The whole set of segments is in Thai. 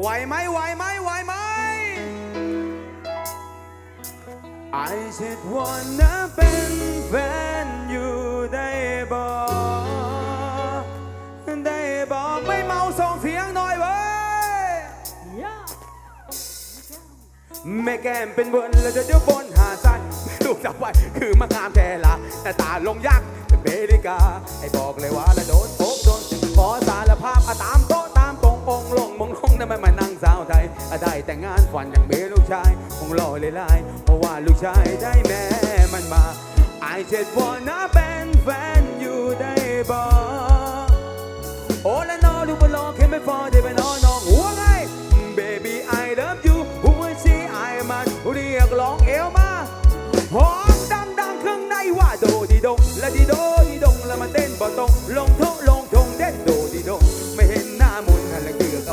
ไหวไหมไหวไหมไหวไหม I just wanna เป็นแฟนอยู่ได้บอกได้บอกไม่เมาส่งเสียงหน่อยเว้ย แม่แก้มเป็นบนแล้วจะเดี๋ยวบนหาสันลูกจับไว้คือมะงามแทละแต่ตาลงยักษ์เป็นเมริกา ให้บอกเลยว่าละโดนโป๊กโดนขอสารภาพอะตามโต มตรงองลงมงลงนั่นไม่มานั่งสาวไทยได้แต่งงานฝันอย่างเบลูกชายคงรอเลยลายเพราะว่าลูกชายได้แม่มันมา I just wanna เป็นแฟนอยู่ได้บอกโอ้และน้องดูบอลองแค่ไม่พอได้ไปน้องน้องหัวไง baby I love you หัวชีไอมันเรียกร้องเอวมาหอมดังดังๆข้างในว่าโดดีดงและดีโดดีดงแล้วมันเต้นบ่ตรงลง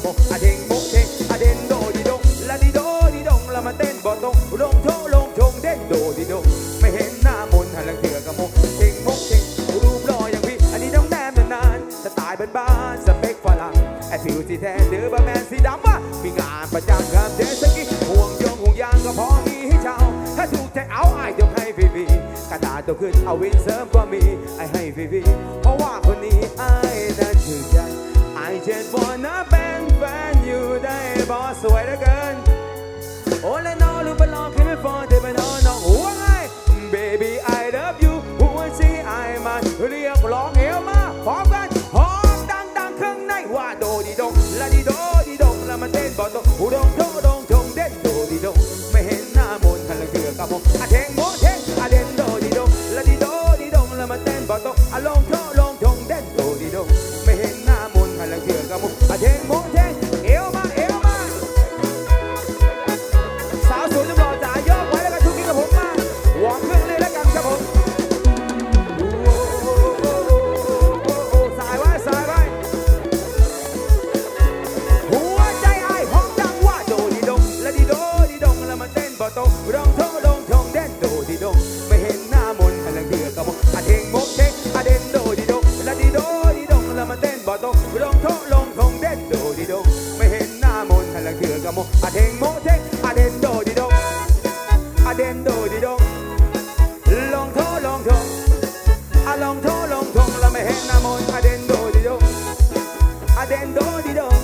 บอกอะเด้งมุกเทงอะเด่นโดดีดงละดีโดดีดงแล้วมันเต้นบ่ตรงลงโทลงทงเด่นโดดีดงไม่เห็นหน้ามนหันหลังเดือกระบอกเทงมุกเทงรูปหล่ออย่างพี่อันนี้ต้องแนมนานๆสไตล์บ้านๆสเปคฝรั่งไอผิวสีแทนหรือบะแมนสีดำวะมีงานประจำครับเดสกี้ห่วงยงห่วงยางก็พอมีให้เช่าถ้าถูกใจเอาไอายกให้ฟรีๆกระดาษตัวขึ้นเอาวินเสริมก็มีไอให้ฟรีๆเพราะว่าคนนี้ไอนั้นชื่อใจไอเงเทงเอวมาเอวมา สาวสวยจำหล่อจ๋ายกไว้แล้วกันทุกทีกับผมมาวอร์มเครื่องเลยแล้วกันครับผมโอ้โหสายไว้สายไว้หัวใจไอ้ห้องดังว่าโดดีดงและดีโดดีดงแล้วมันเต้นบ่ตรง ลองโทลองทงเราไม่เห็นน้ามนอเดนโดดิดงอเดนโดดิดง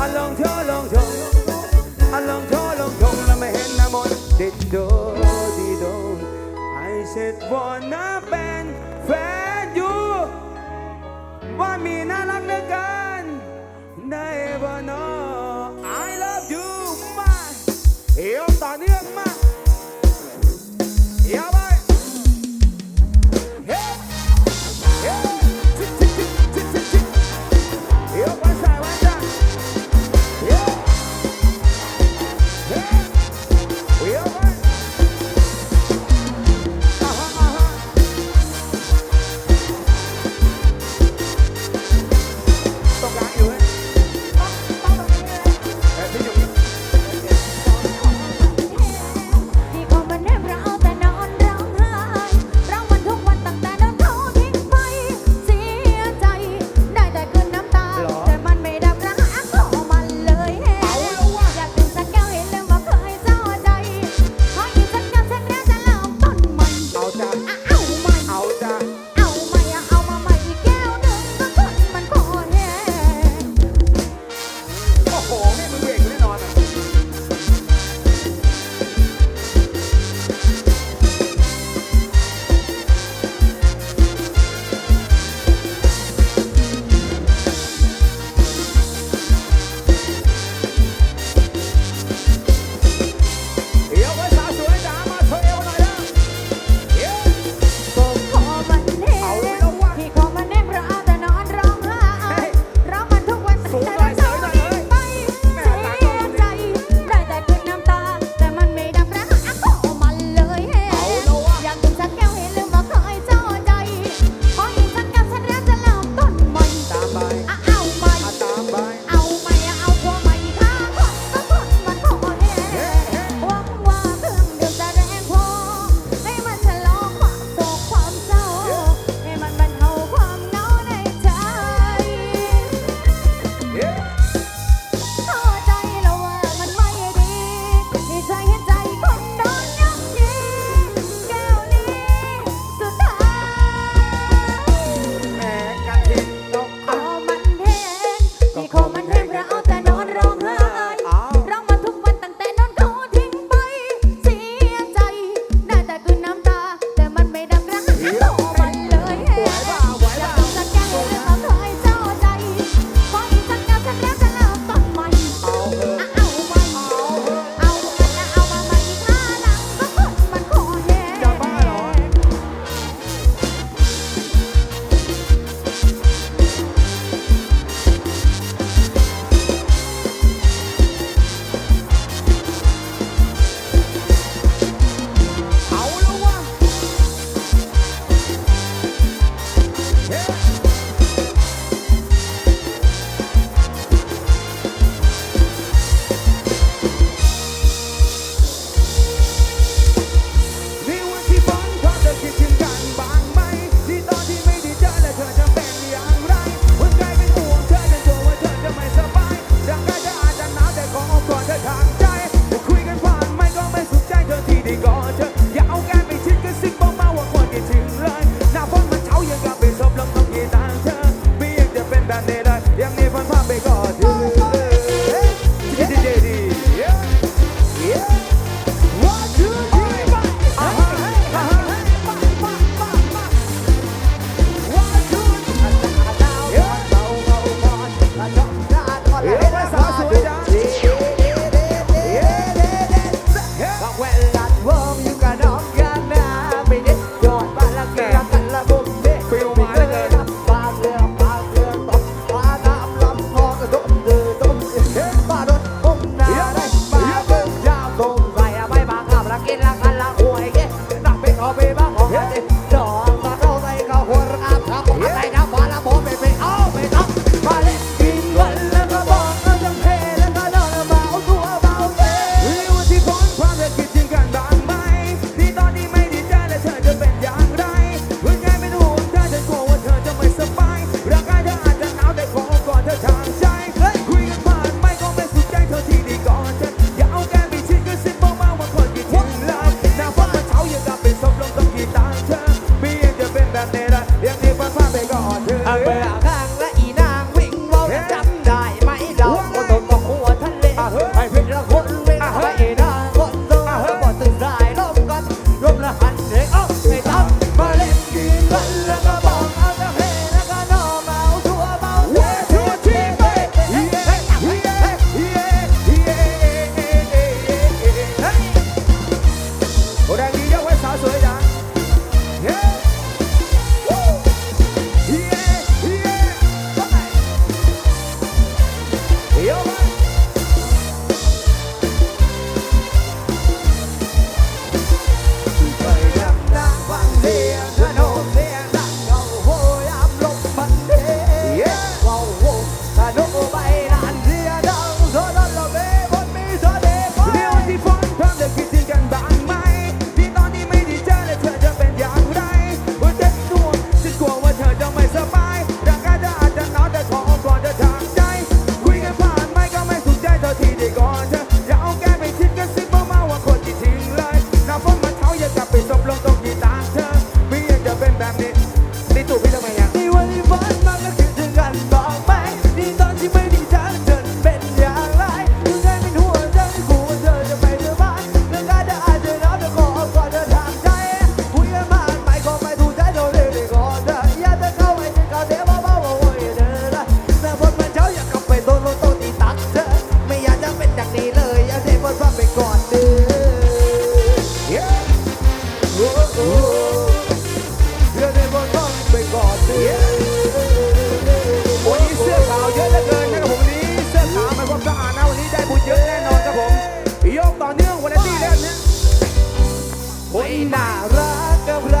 อลองโทลองทงอลองโทลองทงเราไม่เห็นน้ามนเด็ดนโดดิดง I said wanna เป็นแฟนอยู่ว่ามีน่ารักเหลือเกิน I นน่ารักกับไร